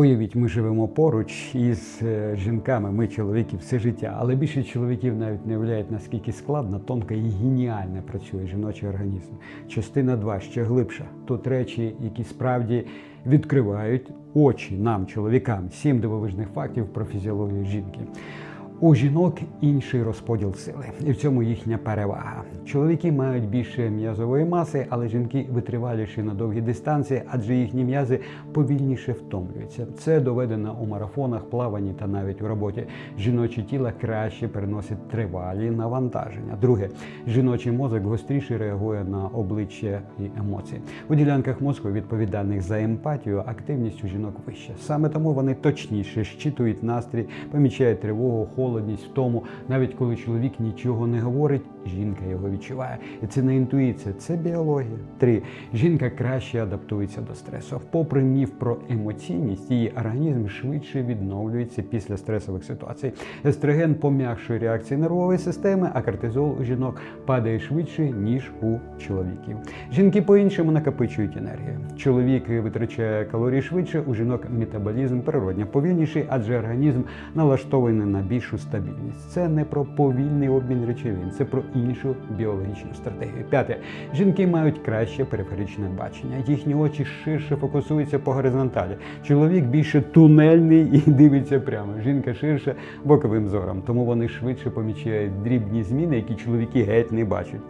Уявіть, ми живемо поруч із е, жінками, ми чоловіки все життя, але більше чоловіків навіть не уявляють, наскільки складно, тонко і геніально працює жіночий організм. Частина 2 ще глибша. Тут речі, які справді відкривають очі нам, чоловікам, сім дивовижних фактів про фізіологію жінки. У жінок інший розподіл сили, і в цьому їхня перевага. Чоловіки мають більше м'язової маси, але жінки витриваліші на довгі дистанції, адже їхні м'язи повільніше втомлюються. Це доведено у марафонах, плаванні та навіть у роботі. Жіноче тіло краще переносить тривалі навантаження. Друге, жіночий мозок гостріше реагує на обличчя і емоції. У ділянках мозку, відповідальних за емпатію, активність у жінок вища. Саме тому вони точніше щитують настрій, помічають тривогу, холодність, втому. Навіть коли чоловік нічого не говорить, жінка його відчуває. І це не інтуїція, це біологія. Три жінка краще адаптується до стресу. Попри міф про емоційність, її організм швидше відновлюється після стресових ситуацій. Естроген пом'якшує реакції нервової системи, а кортизол у жінок падає швидше ніж у чоловіків. Жінки по-іншому накопичують енергію. Чоловік витрачає калорії швидше, у жінок метаболізм природньо повільніший, адже організм налаштований на більшу стабільність. Це не про повільний обмін речовин, це про іншу біологічну стратегію. П'яте жінки мають краще периферичне бачення. Їхні очі ширше фокусуються по горизонталі. Чоловік більше тунельний і дивиться прямо. Жінка ширше боковим зором. Тому вони швидше помічають дрібні зміни, які чоловіки геть не бачать.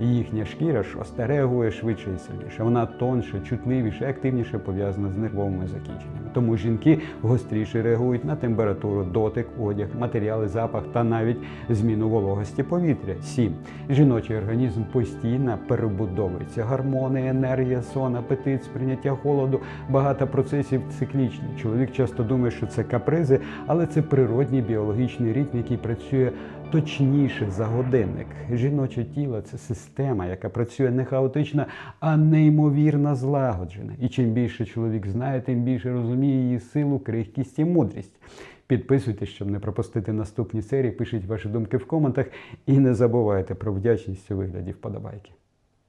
І їхня шкіра шоста реагує швидше і сильніше. Вона тонше, чутливіше, активніше пов'язана з нервовими закінченнями. Тому жінки гостріше реагують на температуру, дотик, одяг, матеріали, запах та навіть зміну вологості повітря. Сім жіночий організм постійно перебудовується. Гормони, енергія, сон, апетит, сприйняття холоду, багато процесів циклічні. Чоловік часто думає, що це капризи, але це природній біологічний ритм, який працює точніше за годинник. Жіноче тіло це система, яка працює не хаотично, а неймовірно злагоджена. І чим більше чоловік знає, тим більше розуміє її силу, крихкість і мудрість. Підписуйтесь, щоб не пропустити наступні серії. Пишіть ваші думки в коментах і не забувайте про вдячність у вигляді вподобайки.